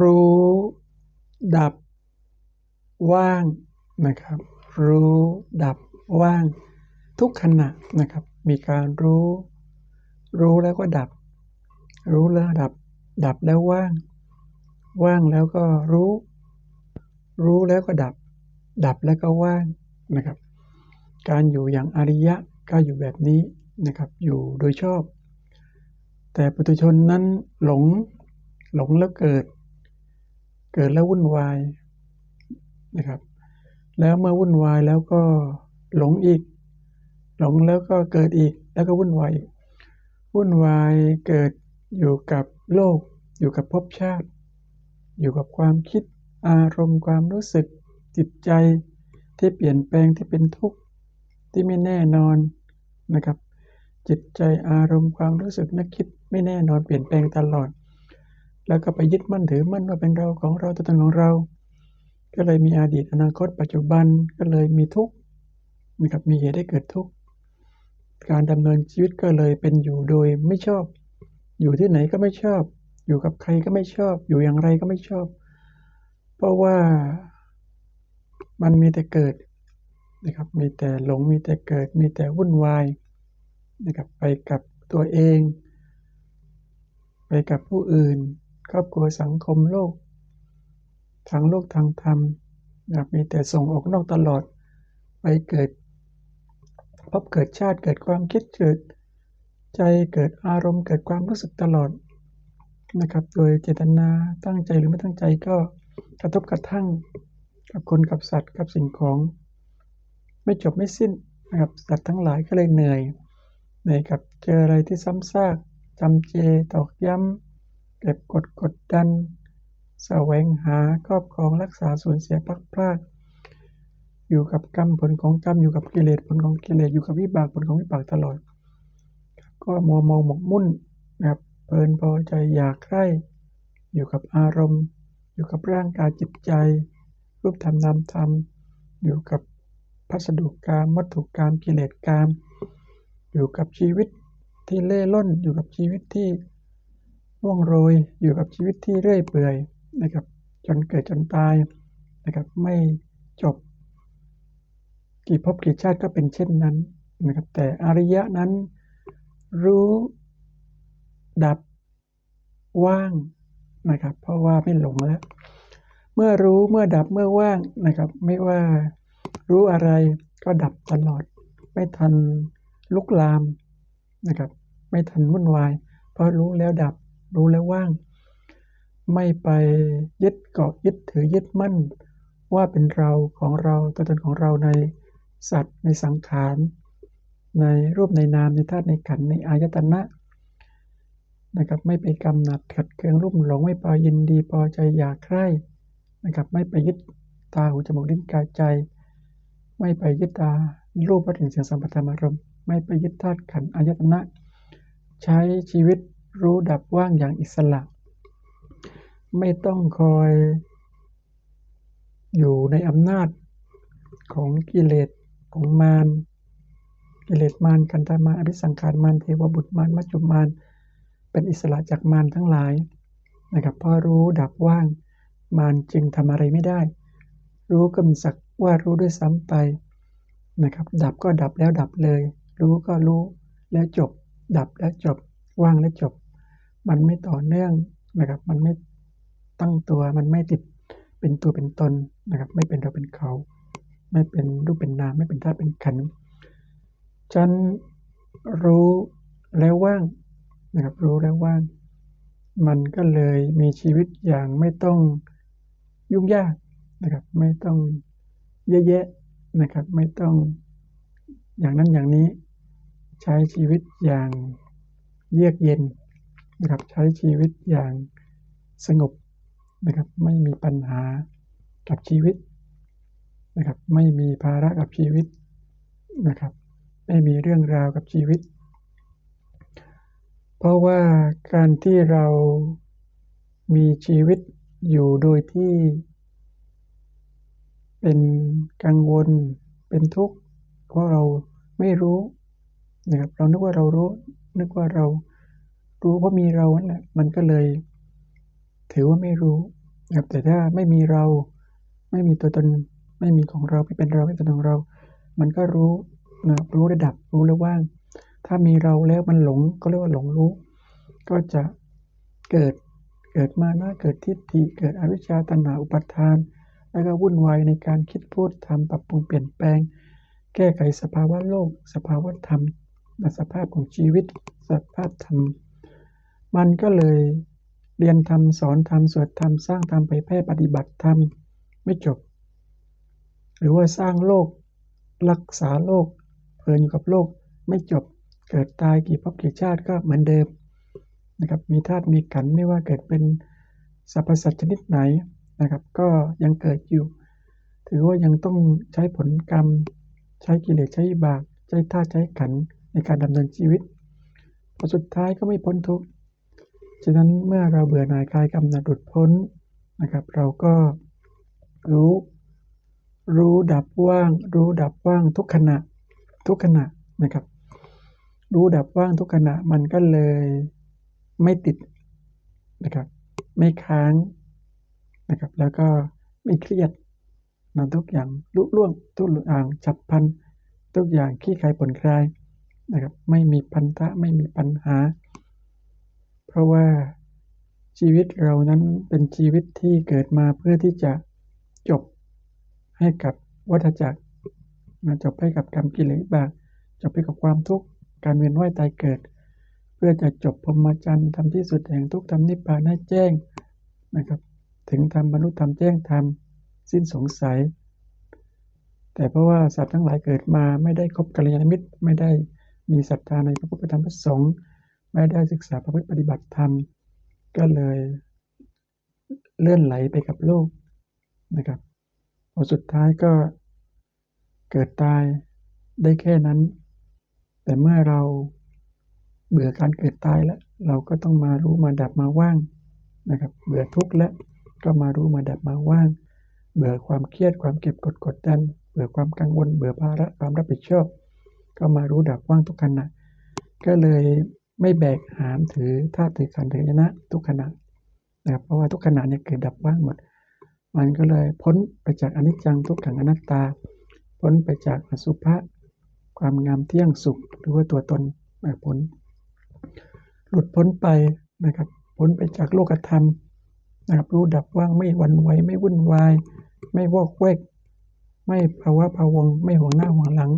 รู้ ดับ ว่างนะครับ รู้ ดับ ว่าง ทุกขณะนะครับ มีการรู้ รู้แล้วก็ดับ รู้แล้วดับ ดับแล้วว่าง ว่างแล้วก็รู้ รู้แล้วก็ดับ ดับแล้วก็ว่างนะครับ การอยู่อย่างอริยะก็อยู่แบบนี้นะครับ อยู่โดยชอบ แต่ปุถุชนนั้นหลงหลงแล้วเกิด เกิดแล้ววุ่นวายนะครับ แล้วเมื่อวุ่นวายแล้วก็หลงอีก หลงแล้วก็เกิดอีก แล้วก็วุ่นวายอีก วุ่นวายเกิดอยู่กับโลก อยู่กับภพชาติ อยู่กับความคิด อารมณ์ ความรู้สึก จิตใจที่เปลี่ยนแปลงที่เป็นทุกข์ที่ไม่แน่นอนนะครับ จิตใจอารมณ์ความรู้สึกนึกคิดไม่แน่นอนเปลี่ยนแปลงตลอด แล้วก็ไปยึดมั่นถือมั่นว่าเป็นเราของเราตัวตนของเรา ก็เลยมีอดีตอนาคต ปัจจุบันก็เลยมีทุกข์นะครับมีเหตุให้เกิดทุกข์การดำเนินชีวิตก็เลยเป็นอยู่โดยไม่ชอบ อยู่ที่ไหนก็ไม่ชอบ อยู่กับใครก็ไม่ชอบ อยู่อย่างไรก็ไม่ชอบ เพราะว่ามันมีแต่เกิดนะครับมีแต่หลงมีแต่เกิดมีแต่วุ่นวายนะครับไปกับตัวเอง ไปกับผู้อื่น รอบครัวสังคมโลก ทางโลกทางธรรมนะมีแต่ส่งออกนอกตลอด ไปเกิดพบเกิดชาติเกิดความคิดเกิดใจเกิดอารมณ์เกิดความรู้สึกตลอดนะครับ โดยเจตนาตั้งใจหรือไม่ตั้งใจก็กระทบกระทั่งกับคนกับสัตว์กับสิ่งของ ไม่จบไม่สิ้นนะครับสัตว์ทั้งหลายก็เลยเหนื่อยเหนื่อยกับเจออะไรที่ซ้ำซากจำเจตอกย้ำ เก็บกดกดดันแสวงหาครอบครองรักษาสูญเสียพักพลาดอยู่กับกรรมผลของกรรมอยู่กับกิเลสผลของกิเลสอยู่กับวิบากผลของวิบากตลอด ก็มัวมองหมกมุ่นนะครับเพลินพอใจอยากใคร่อยู่กับอารมณ์ อยู่กับร่างกายจิตใจ รูปธรรมนามธรรม อยู่กับพัสดุกรรมวัตถุกรรมกิเลสกรรมอยู่กับชีวิตที่เล่ล่อนอยู่กับชีวิตที่ ว่องโรยอยู่กับชีวิตที่เรื่อยเปื่อยนะครับ จนเกิดจนตายนะครับ ไม่จบ กี่ภพกี่ชาติก็เป็นเช่นนั้นนะครับ แต่อริยะนั้นรู้ดับว่างนะครับ เพราะว่าไม่หลงแล้ว เมื่อรู้เมื่อดับเมื่อว่างนะครับ ไม่ว่ารู้อะไรก็ดับตลอด ไม่ทันลุกลามนะครับ ไม่ทันวุ่นวาย เพราะรู้แล้วดับ รู้แล้วว่าง ไม่ไปยึดเกาะยึดถือยึดมั่น ว่าเป็นเราของเราตัวตนของเราในสัตว์ในสังขาร ในรูปในนามในธาตุในขันในอายตนะนะครับไม่ไปกำหนัดขัดเคืองรุ่มหลงไม่พอยินดีพอใจอยากใคร่นะครับไม่ไปยึดตาหูจมูกลิ้นกายใจ ไม่ไปยึดตารูปวัตถุเสียงสัมผัสธรรมารมไม่ไปยึดธาตุขันอายตนะ ใช้ชีวิต รู้ดับว่างอย่างอิสระ ไม่ต้องคอยอยู่ในอำนาจของกิเลสของมารกิเลสมารกันตามารอภิสังขารมารเทวบุตรมารมัจจุมารเป็นอิสระจากมารทั้งหลายนะครับพอรู้ดับว่างมารจึงทำอะไรไม่ได้ รู้ก็มีสักว่ารู้ด้วยซ้ำไปนะครับดับก็ดับแล้วดับเลย รู้ก็รู้แล้วจบ ดับแล้วจบว่างแล้วจบ มันไม่ต่อเนื่องนะครับ มันไม่ตั้งตัว มันไม่ติดเป็นตัวเป็นตนนะครับ ไม่เป็นเราเป็นเขา ไม่เป็นรูปเป็นนาม ไม่เป็นธาตุเป็นขัน ฉันรู้แล้วว่างนะครับ รู้แล้วว่าง มันก็เลยมีชีวิตอย่างไม่ต้องยุ่งยากนะครับ ไม่ต้องเยอะแยะนะครับ ไม่ต้องอย่างนั้นอย่างนี้ ใช้ชีวิตอย่างเยือกเย็น นะครับใช้ชีวิตอย่างสงบนะครับไม่มีปัญหากับชีวิตนะครับไม่มีภาระกับชีวิตนะครับไม่มีเรื่องราวกับชีวิต เพราะว่าการที่เรามีชีวิตอยู่โดยที่ เป็นกังวลเป็นทุกข์เพราะเราไม่รู้นะครับเรานึกว่าเรารู้นึกว่าเรา รู้เพราะมีเรานั่นแหละมันก็เลย ถือว่าไม่รู้ครับแต่ถ้าไม่มีเรา ไม่มีตัวตน ไม่มีของเราไม่เป็นเราไม่เป็นของเรา มันก็รู้นะรู้ระดับรู้แล้วว่าง ถ้ามีเราแล้วมันหลงก็เรียกว่าหลงรู้ ก็จะเกิดเกิดมานะเกิดทิฏฐิเกิดอวิชชาตัณหาอุปาทาน แล้วก็วุ่นวายในการคิดพูดทำปรับปรุงเปลี่ยนแปลง แก้ไขสภาวะโลก สภาวะธรรมสภาพของชีวิต สภาพธรรม มันก็เลยเรียนธรรมสอนธรรมสวดธรรมสร้างธรรมไปแพร่ปฏิบัติธรรมไม่จบ หรือว่าสร้างโลก รักษาโลก เพลินอยู่กับโลกไม่จบเกิดตายกี่ภพกี่ชาติก็เหมือนเดิมนะครับมีธาตุมีขันไม่ว่าเกิดเป็นสรรพสัตว์ชนิดไหนนะครับ ก็ยังเกิดอยู่ ถือว่ายังต้องใช้ผลกรรม ใช้กิเลสใช้บากใช้ธาตุใช้ขันในการดำเนินชีวิตพอสุดท้ายก็ไม่พ้นทุกข์ ฉะนั้นเมื่อเราเบื่อหน่ายคลายกำหนัดหลุดพ้นนะครับ เราก็รู้ รู้ดับว่าง รู้ดับว่างทุกขณะทุกขณะนะครับ รู้ดับว่างทุกขณะมันก็เลยไม่ติดนะครับไม่ค้างนะครับ แล้วก็ไม่เครียดนะทุกอย่างลุล่วงทุกอย่างฉับพันทุกอย่างขี้คายผ่อนคลายนะครับ ไม่มีพันธะไม่มีปัญหา เพราะว่าชีวิตเรานั้นเป็นชีวิตที่เกิดมาเพื่อที่จะจบให้กับวัฏจักรนะจบให้กับกรรมกิเลสบากจบให้กับความทุกข์การเวียนว่ายตายเกิด เพื่อจะจบพรหมจรรย์ทำที่สุดแห่งทุกธรรมนิพพานให้แจ้งนะครับ ถึงธรรมบรรลุธรรมแจ้งธรรมสิ้นสงสัย แต่เพราะว่าสัตว์ทั้งหลายเกิดมาไม่ได้คบกัลยาณมิตรไม่ได้มีศรัทธาในพระพุทธธรรมพระสงฆ์ ไม่ได้ศึกษาพระพุทธปฏิบัติธรรม ก็เลยเลื่อนไหลไปกับโลกนะครับพอสุดท้ายก็เกิดตายได้แค่นั้น แต่เมื่อเราเบื่อการเกิดตายแล้ว เราก็ต้องมารู้มาดับมาว่างนะครับ เบื่อทุกข์แล้วก็มารู้มาดับมาว่าง เบื่อความเครียดความเก็บกดกดดัน เบื่อความกังวล เบื่อภาระความรับผิดชอบ ก็มารู้ดับว่างทุกขณะก็เลย ไม่แบกหามถือธาตุถือขันถือยนะ ทุกขณะนะครับเพราะว่าทุกขณะเนี่ยเกิดดับว่างหมด มันก็เลยพ้นไปจากอนิจจังทุกขังอนัตตา พ้นไปจากอสุภะความงามเที่ยงสุข หรือว่าตัวตนพ้นหลุดพ้นไปนะครับ พ้นไปจากโลกธรรมนะครับรู้ดับว่างไม่หวั่นไหวไม่วุ่นวาย ไม่วอกแวก ไม่ภาวะพะวง ไม่ห่วงหน้าห่วงหลัง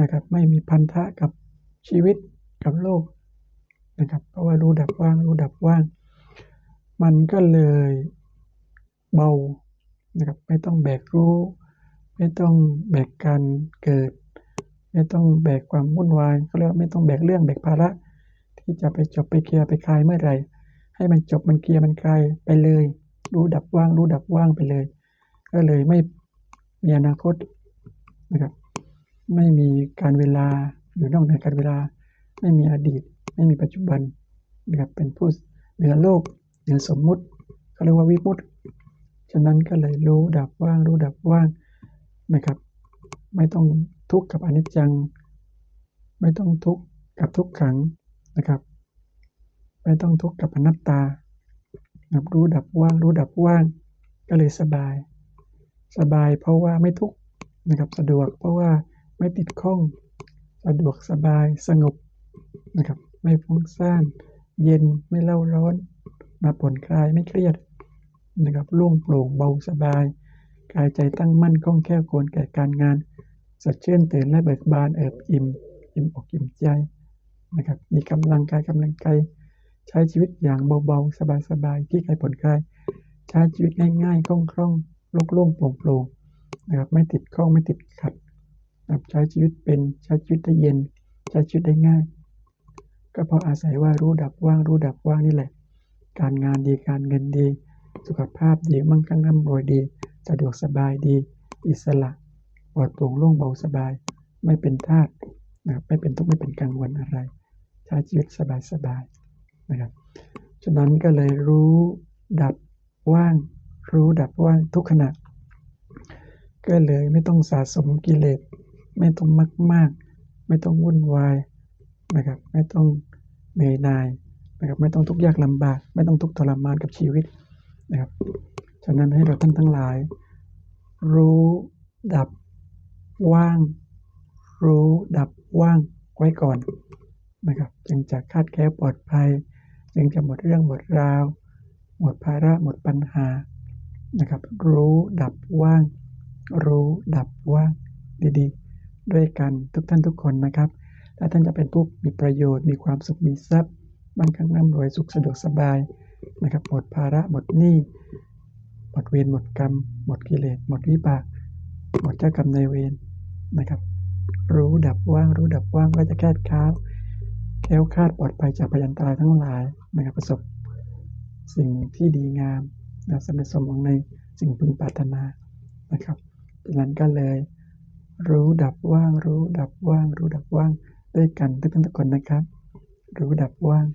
นะครับ ไม่มีพันธะกับชีวิตกับโลก นะครับ เพราะว่ารู้ดับว่างรู้ดับว่าง มันก็เลยเบานะครับไม่ต้องแบกรู้ ไม่ต้องแบกการเกิด ไม่ต้องแบกความวุ่นวายเขาเรียกไม่ต้องแบกเรื่องแบกภาระ ที่จะไปจบไปเคลียร์ไปคลายเมื่อไหร่ ให้มันจบมันเคลียร์มันคลายไปเลย รู้ดับว่างรู้ดับว่างไปเลย ก็เลยไม่มีอนาคตนะครับไม่มีการเวลาอยู่นอกเหนือการเวลา ไม่มีอดีต ไม่มีปัจจุบันนะครับเป็นผู้เหนือโลกเหนือสมมุติเขาเรียกว่าวิมุตติฉะนั้นก็เลยรู้ดับว่างรู้ดับว่างนะครับ ไม่ต้องทุกข์กับอนิจจัง ไม่ต้องทุกข์กับทุกขังนะครับ ไม่ต้องทุกข์กับอนัตตานะรู้ดับว่างรู้ดับว่างก็เลยสบาย สบายเพราะว่าไม่ทุกข์นะครับสะดวกเพราะว่าไม่ติดข้อง สะดวกสบายสงบนะครับ ไม่ฟุ้งซ่าน เย็นไม่เล่าร้อน มาผ่อนคลายไม่เครียดนะครับโล่งโปร่งเบาสบายกายใจตั้งมั่นคล่องแคล่วควรแก่การงาน สดชื่นตื่นและเบิกบานเอิบอิ่มอิ่มอกอิ่มใจนะครับมีกำลังกายกำลังใจใช้ชีวิตอย่างเบาๆ สบายๆที่ใครผ่อนคลายใช้ชีวิตง่ายๆคล่องๆโล่งๆโปร่งๆนะครับไม่ติดข้องไม่ติดขัดนะใช้ชีวิตเป็นใช้ชีวิตได้เย็น ใช้ชีวิตได้ง่าย ก็เพราะอาศัยว่ารู้ดับว่างรู้ดับว่างนี่แหละ การงานดีการเงินดี สุขภาพดีมั่งคั่งร่ำรวยดี สะดวกสบายดี อิสระปลอดโปร่งโล่งเบาสบาย ไม่เป็นทาสนะครับไม่เป็นทุกข์ไม่เป็นกังวลอะไรใช้ชีวิตสบายๆนะครับฉะนั้นก็เลยรู้ดับว่าง รู้ดับว่างทุกขณะ ก็เลยไม่ต้องสะสมกิเลสไม่ต้องมากมากไม่ต้องวุ่นวายนะครับ ไม่ต้อง เหนื่อยหน่ายนะครับไม่ต้องทุกข์ยากลำบาก ไม่ต้องทุกข์ทรมานกับชีวิตนะครับฉะนั้นให้เราท่านทั้งหลาย รู้ดับว่าง รู้ดับว่างไว้ก่อนนะครับจึงจะคาดแค้ปลอดภัย จึงจะหมดเรื่องหมดราว หมดภาระหมดปัญหานะครับ รู้ดับว่าง รู้ดับว่างดีๆ ด้วยกันทุกท่านทุกคนนะครับ และท่านจะเป็นผู้มีประโยชน์ มีความสุข มีทรัพย์มั่งคั่งร่ำรวย สุขสะดวกสบายนะครับ หมดภาระ หมดหนี้ หมดเวร หมดกรรม หมดกิเลส หมดวิบาก หมดเจ้ากรรมนายเวรนะครับ รู้ดับว่าง รู้ดับว่างก็จะแก้ค้าวแค้วคาดปลอดภัยจากพยันตรายทั้งหลายนะครับ ประสบสิ่งที่ดีงามนะสำเร็จสมหวังในสิ่งพึงปรารถนานะครับดังนั้นก็เลย รู้ดับว่าง รู้ดับว่าง รู้ดับว่าง ด้วยกันทุกท่านทุกคนนะครับ รู้ดับว่าง